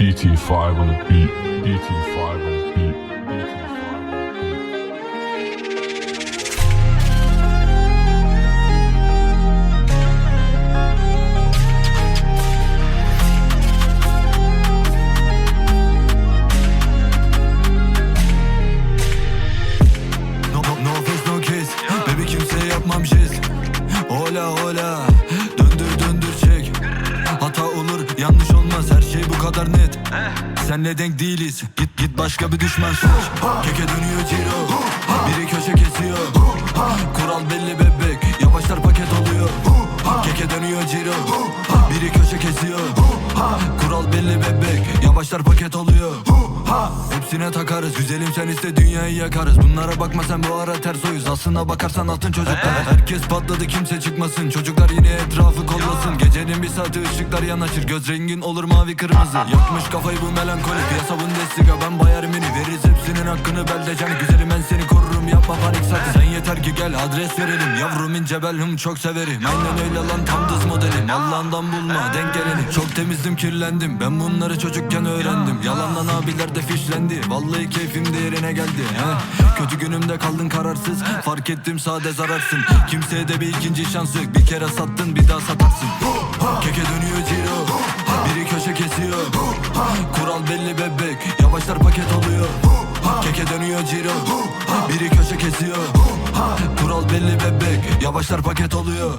DT5 on the beat. DT5 on the beat. Ola ola Döndür döndür çek. Hata olur yanlış olmaz. Her şey bu kadar net. Senle denk değiliz. Git git başka bir düşman seç. Keke dönüyor ciro. Biri köşe kesiyor. Kural belli bebek. Yavaşlar paket oluyor. Keke dönüyor ciro. Biri köşe kesiyor. Kural belli bebek Yavaşlar paket oluyor. Hepsine takarız. Güzelim sen iste dünyayı yakarız. Bunlara bakma sen bu ara ters oyuz. Aslına bakarsan altın çocuklar Herkes patladı kimse çıkmasın. Çocuklar yine etrafı kollasın. Gecenin bir saati ışıklar yanaşır. Göz rengin olur mavi kırmızı. Yakmış kafayı bu melankoli Piyasa Bundesliga ben Bayern Münih Veririz. Hepsinin hakkını beldeceğim Güzelim ben seni korurum yapma panik sakın Sen yeter ki gel adres verelim. Yavrum ince bel hım çok severim. Aynen öyle lan tam dız modelim. Allah'ından bulma denk geleni Çok temizdim kirlendim. Ben bunları çocukken öğrendim. Yalandan abiler de fişlendi. Vallahi keyfim de yerine geldi. He. Kötü günümde kaldın kararsız. Fark ettim sade zararsın. Kimseye de bir ikinci şans yok Bir kere sattın bir daha satarsın. Keke dönüyor ciro. Biri köşe kesiyor. Kural belli bebek. Yavaşlar paket oluyor Keke dönüyor ciro. Biri köşe kesiyor. Kural belli bebek. Yavaşlar paket oluyor